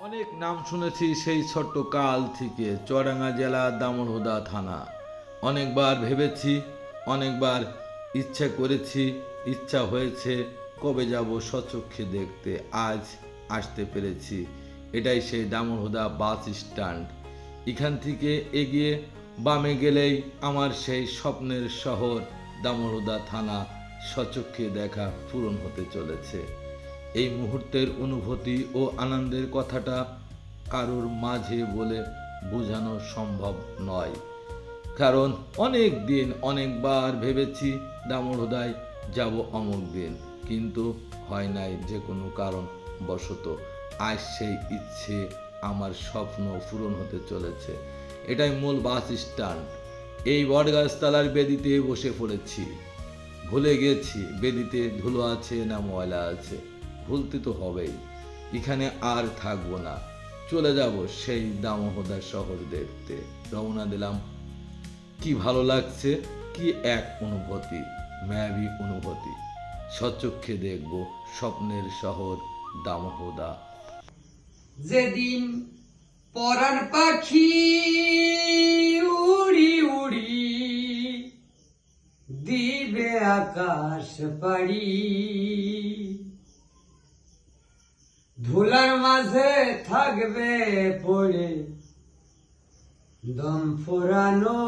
অনেক নাম শুনেছি সেই ছোট্ট কাল থেকে চুয়াডাঙ্গা জেলা দামোহদা থানা। অনেকবার ভেবেছি, অনেকবার ইচ্ছা করেছি, ইচ্ছা হয়েছে, কবে যাব সচক্ষে দেখতে, আজ আসতে পেরেছি। এটাই সেই দামোহদা বাস স্ট্যান্ড। এখান থেকে এগিয়ে বামে গেলেই আমার সেই স্বপ্নের শহর দামোহদা থানা সচক্ষে দেখা পূরণ হতে চলেছে। এই মুহূর্তের অনুভূতি ও আনন্দের কথাটা কারোর মাঝে বলে বোঝানো সম্ভব নয়। কারণ অনেক দিন, অনেকবার ভেবেছি দামোহদায় যাব অমুক দিন, কিন্তু হয় নাই যে কোনো কারণ বশত। আজ সেই ইচ্ছে আমার স্বপ্ন পূরণ হতে চলেছে। এটাই মূল বাস স্ট্যান্ড। এই বটগাছতলার বেদিতে বসে পড়েছি। ভুলে গেছি, বেদিতে ধুলো আছে না ময়লা আছে। ভুলতে তো হবেই। এখানে আর থাকব না। চলে যাব সেই দামোহদা শহর দেখতে রওনা দিলাম। কি ভালো লাগছে, কি এক অনুভূতি মায়াবী অনুভূতি। সচক্ষে দেখব স্বপ্নের শহর দামোহদা। যেদিন পরার পাখি উড়ি উড়ি দিবে আকাশ পাড়ি। ধুলার মাঝে থাকবে পড়ে দম ফুরানো।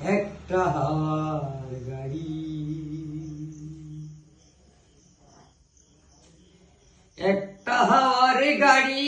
একটা হাওয়ার গাড়ি। একটা হাওয়ার গাড়ি।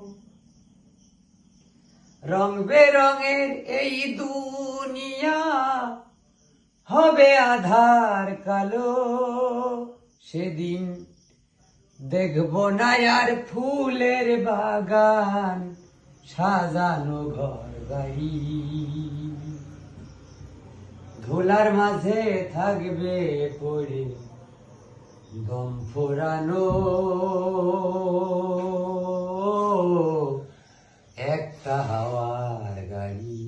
রং বেরঙের এই দুনিয়া হবে আধার কালো। সেদিন দেখব না আর ফুলের বাগান, সাজানো ঘর বাড়ি। ধুলার মাঝে থাকবে পড়ে দম ফোরানো একটা হাওয়ার গাড়ি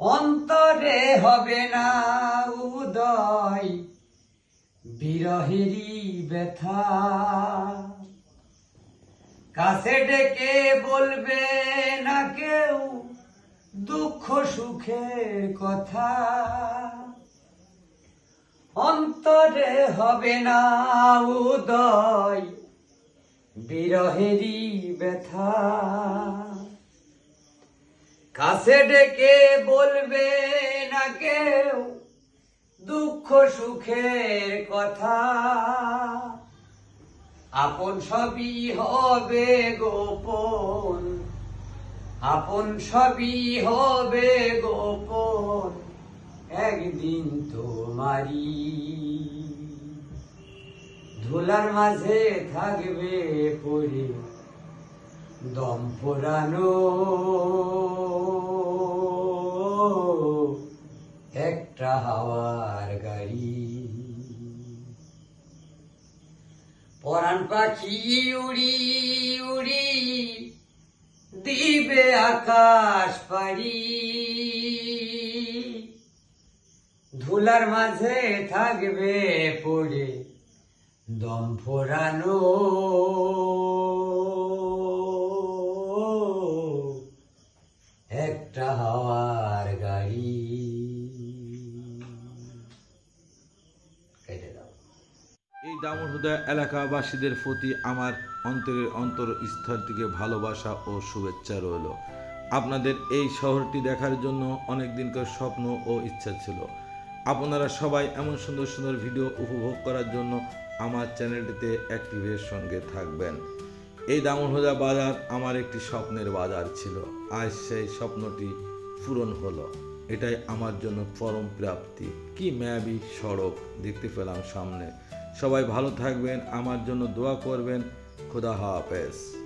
অন্তরে হবে না উদয়, বিরহেরই ব্যথা। কাছে ডেকে বলবে না কেউ দুঃখ সুখের কথা। অন্তরে হবে না উদয় বিরহেরই ব্যথা। কাছে ডেকে বলবে না কেউ দুঃখ সুখের কথা। আপন সবই হবে গোপন। আপন সবই হবে গোপন। একদিন তোমারি ধুলার মাঝে থাকবে পড়ে দম পোড়ানো। একটা হাওয়ার গাড়ি। পরাণ পাখি উড়ি উড়ি দিবে আকাশ পাড়ি। ধুলার মাঝে থাকবে পড়ে দম ফোরানো একটা হাওয়ার গাড়ি। এই দামোহদা এলাকাবাসীদের প্রতি আমার অন্তরের অন্তর স্তর থেকে ভালোবাসা ও শুভেচ্ছা রইল। আপনাদের এই শহরটি দেখার জন্য অনেক দিনকার স্বপ্ন ও ইচ্ছা ছিল। আপনারা সবাই এমন সুন্দর সুন্দর ভিডিও উপভোগ করার জন্য আমার চ্যানেলটিতে অ্যাক্টিভের সঙ্গে থাকবেন। এই দামনহোদা বাজার আমার একটি স্বপ্নের বাজার ছিল। আজ সেই স্বপ্নটি পূরণ হলো। এটাই আমার জন্য পরম প্রাপ্তি। কি ম্যাবি সড়ক দেখতে পেলাম সামনে। সবাই ভালো থাকবেন, আমার জন্য দোয়া করবেন। খুদা হাফেজ।